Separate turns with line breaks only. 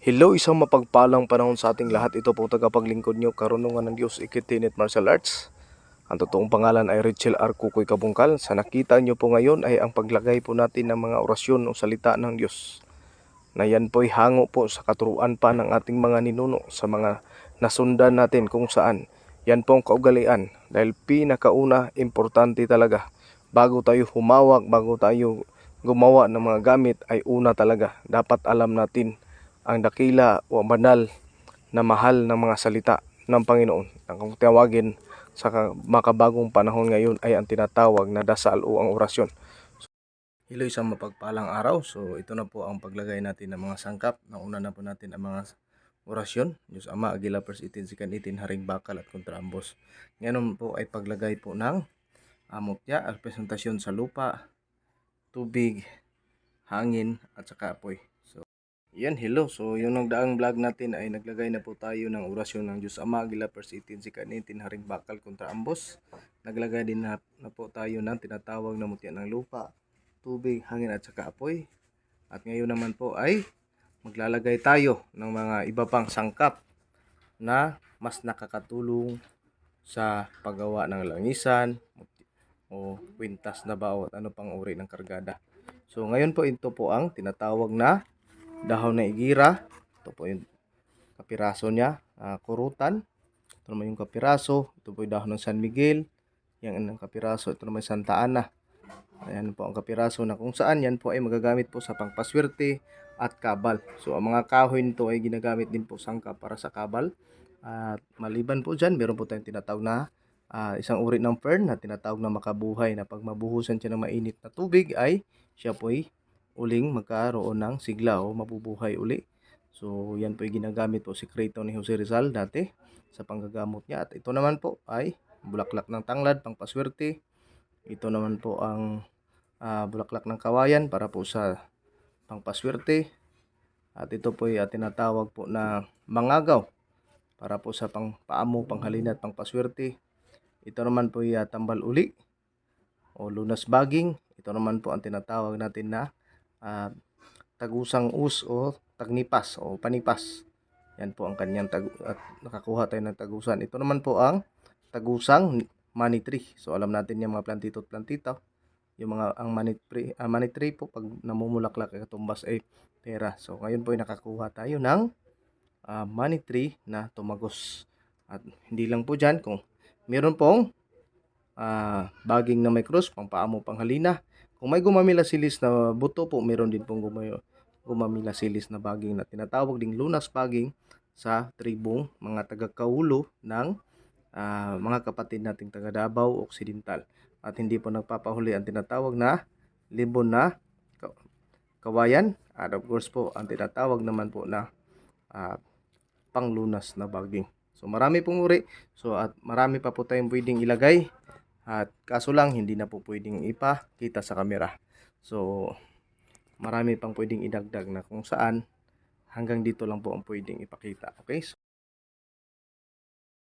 Hello, isang mapagpalang panahon sa ating lahat. Ito po tagapaglingkod nyo, karunungan ng Diyos, Ikitinit Martial Arts. Ang totoong pangalan ay Richel R. Kukoy Kabungkal. Sa nakita nyo po ngayon ay ang paglagay po natin ng mga orasyon o salita ng Diyos. Na yan po'y hango po sa katuruan pa ng ating mga ninuno sa mga nasundan natin kung saan. Yan po ang kaugalian dahil pinakauna, importante talaga. Bago tayo humawak, bago tayo gumawa ng mga gamit ay una talaga. Dapat alam natin ang dakila o banal na mahal ng mga salita ng Panginoon. Ang kung tawagin sa ka- makabagong panahon ngayon ay ang tinatawag na dasal o ang orasyon. Hello, isang mapagpalang araw. So, ito na po ang paglagay natin ng mga sangkap. Nauna na po natin ang mga orasyon. Diyos Ama, Agila, Pers, Itin, Sikan, Itin, Haring Bakal at Kontrambos. Ngayon po ay paglagay po ng amotya, representasyon sa lupa, tubig, hangin, at saka apoy. Yan, hello. So, yung nagdaang vlog natin ay naglagay na po tayo ng orasyon ng Diyos Ama, Agila, Pers, Itin, Sikan, Itin, Haring Bakal, Kontrambos. Naglagay din na, na po tayo ng tinatawag na mutya ng lupa, tubig, hangin at saka apoy. At ngayon naman po ay maglalagay tayo ng mga iba pang sangkap na mas nakakatulong sa paggawa ng langisan o kwintas na bawat ano pang uri ng kargada. So ngayon po ito po ang tinatawag na dahon na igira. Ito po yung kapiraso niya, ah, kurutan. Ito naman yung kapiraso. Ito po yung dahon ng San Miguel. Yan ang kapiraso. Ito naman Santa Ana. Ayan po ang kapiraso na kung saan yan po ay magagamit po sa pangpaswerte at kabal. So ang mga kahoy nito ay ginagamit din po sangka para sa kabal. At maliban po dyan, meron po tayong tinatawag na ah, isang uri ng fern na tinatawag na makabuhay na pag mabuhusan siya ng mainit na tubig ay siya po ay uling magkaroon ng sigla mabubuhay uli. So yan po ay ginagamit po sikreto ni Jose Rizal dati sa panggagamot niya. At ito naman po ay bulaklak ng tanglad, pangpaswerte. Ito naman po ang ah, bulaklak ng kawayan para po sa pangpaswerte. At ito po ay ah, tinatawag po na mangagaw para po sa pangpaamo, panghalina at pangpaswerte. Ito naman po ay ah, tambal uli o lunas baging. Ito naman po ang tinatawag natin na ah, tagusang us o tagnipas o panipas. Yan po ang kanyang tag at nakakuha tayo ng tagusan. Ito naman po ang tagusang money tree. So alam natin yung mga plantito at plantita. Yung mga ang money tree, ah, money tree po pag namumulaklak ay katumbas ay pera. So ngayon po ay nakakuha tayo ng ah, money tree na tumagos. At hindi lang po dyan kung meron pong ah, baging na may cross, pangpaamo, panghalina. Kung may gumamilasilis na buto po, meron din pong gumay- gumamilasilis na baging na tinatawag ding lunas baging sa tribong mga taga-kaulo ng ah, mga kapatid nating taga Davao Occidental. At hindi po nagpapahuli ang tinatawag na libon na ka- kawayan. At of course po, ang tinatawag naman po na ah, panglunas na baging. So marami pong uri. So at marami pa po tayong pwedeng ilagay. At kaso lang hindi na po pwedeng ipakita sa kamera. So marami pang pwedeng idagdag na kung saan hanggang dito lang po ang pwedeng ipakita. Okay? So,